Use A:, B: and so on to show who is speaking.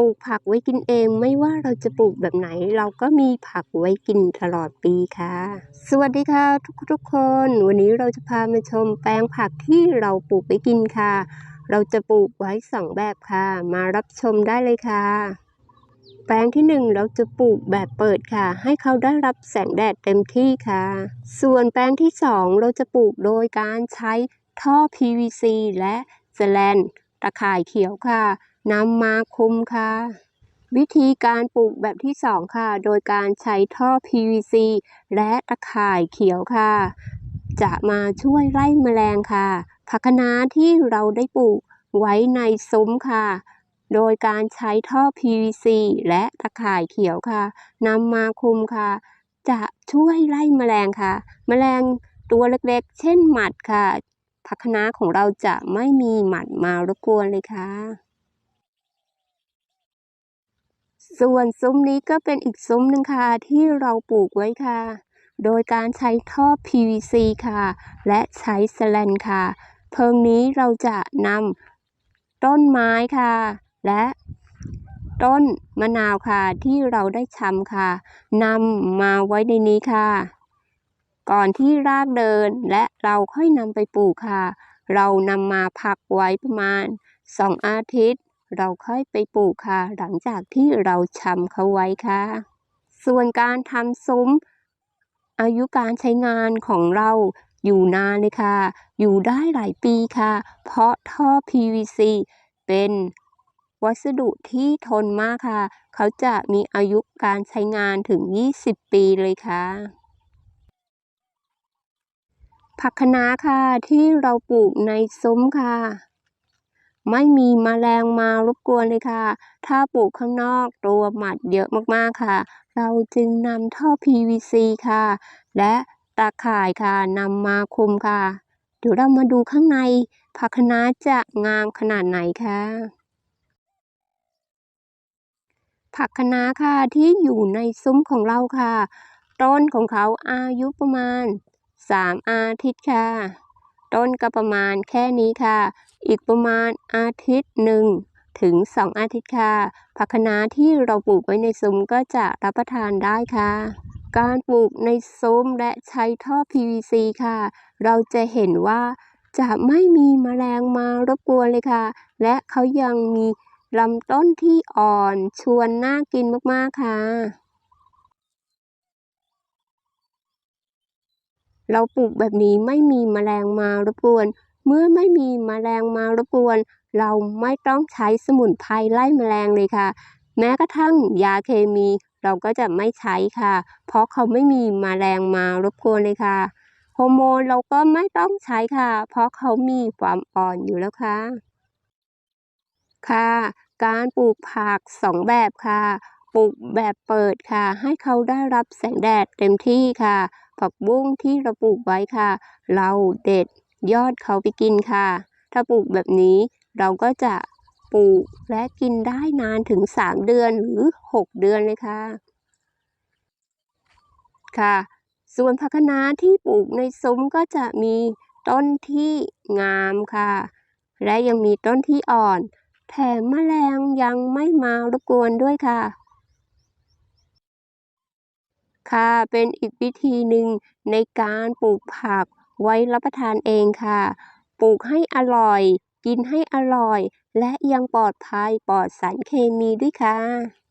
A: ปลูกผักไว้กินเองไม่ว่าเราจะปลูกแบบไหน เราก็มีผักไว้กินตลอดปีค่ะ สวัสดีค่ะ ทุกทุกคน วันนี้เราจะพามาชมแปลงผักที่เราปลูกไว้กินค่ะ เราจะปลูกไว้สองแบบค่ะ มารับชมได้เลยค่ะ แปลงที่หนึ่งเราจะปลูกแบบเปิดค่ะ ให้เขาได้รับแสงแดดเต็มที่ค่ะ ส่วนแปลงที่สองเราจะปลูกโดยการใช้ท่อ PVC และแสแลนตะข่ายเขียวค่ะ นำมาคลุมค่ะ วิธีการปลูกแบบที่สองค่ะ โดยการใช้ท่อ PVC และตะข่ายเขียวค่ะ จะมาช่วยไล่แมลงค่ะ ผักคะน้าที่เราได้ปลูกไว้ในซุ้มค่ะ โดยการใช้ท่อ PVC และตะข่ายเขียวค่ะนำมาคลุมค่ะ จะช่วยไล่แมลงค่ะ แมลงตัวเล็กๆ เช่นหมัดค่ะผักคะน้าของเราจะไม่มีหมัดมารบกวนเลยค่ะ ส่วนซุ้มนี้ก็เป็นอีกซุ้มหนึ่งค่ะ ที่เราปลูกไว้ค่ะ โดยการใช้ท่อ PVC ค่ะ และใช้สแลนค่ะ เพิงนี้เราจะนำต้นไม้ค่ะ และต้นมะนาวค่ะ ที่เราได้ชำค่ะนำมาไว้ในนี้ค่ะ ก่อนที่รากเดินและเราค่อยนำไปปลูกค่ะ เรานำมาพักไว้ประมาณ 2 อาทิตย์ เราค่อยไปปลูกค่ะ หลังจากที่เราชำเขาไว้ค่ะ ส่วนการทำซุ้ม อายุการใช้งานของเราอยู่นานเลยค่ะ อยู่ได้หลายปีค่ะ เพราะท่อ PVC เป็นวัสดุที่ทนมากค่ะ เขาจะมีอายุการใช้งานถึง 20 ปีเลยค่ะ ผักคะน้าค่ะที่เราปลูกในซุ้มค่ะ ไม่มีแมลงมารบกวนเลยค่ะ ถ้าปลูกข้างนอกตัวหมัดเยอะมากๆค่ะ เราจึงนำท่อ PVC ค่ะ และตาข่ายค่ะนำมาคลุมค่ะ เดี๋ยวเรามาดูข้างในผักคะน้าจะงามขนาดไหนค่ะผักคะน้าค่ะที่อยู่ในซุ้มของเราค่ะ ต้นของเขาอายุประมาณ 3 อาทิตย์ค่ะ ต้นก็ประมาณแค่นี้ค่ะ อีกประมาณอาทิตย์หนึ่งถึง 2 อาทิตย์ค่ะ ผักคะน้าที่เราปลูกไว้ในซุ้มก็จะรับประทานได้ค่ะ การปลูกในซุ้มและใช้ท่อ PVC ค่ะ เราจะเห็นว่าจะไม่มีแมลงมารบกวนเลยค่ะ และเขายังมีลำต้นที่อ่อนชวนน่ากินมาก ๆ ค่ะ เราปลูกแบบนี้ไม่มีแมลงมารบกวน เมื่อไม่มีแมลงมารบกวน เราไม่ต้องใช้สมุนไพรไล่แมลงเลยค่ะ แม้กระทั่งยาเคมี เราก็จะไม่ใช้ค่ะ เพราะเขาไม่มีแมลงมารบกวนเลยค่ะฮอร์โมนเราก็ไม่ต้องใช้ค่ะ เพราะเขามีความอ่อนอยู่แล้วค่ะ ค่ะ การปลูกผักสองแบบค่ะปลูกแบบเปิดค่ะ ให้เขาได้รับแสงแดดเต็มที่ค่ะ ผักบุ้งที่เราปลูกไว้ค่ะ เราเด็ด ยอดเขาไปกินค่ะ ถ้าปลูกแบบนี้เราก็จะปลูกและกินได้นานถึง 3 เดือนหรือ 6 เดือนเลยค่ะ ค่ะ ส่วนผักคะน้าที่ปลูกในซุ้มก็จะมีต้นที่งามค่ะ และยังมีต้นที่อ่อน แถมแมลงยังไม่มารบกวนด้วยค่ะ ค่ะ เป็นอีกวิธีหนึ่งในการปลูกผัก ไว้รับประทานเองค่ะ ปลูกให้อร่อย กินให้อร่อย และยังปลอดภัยปลอดสารเคมีด้วยค่ะ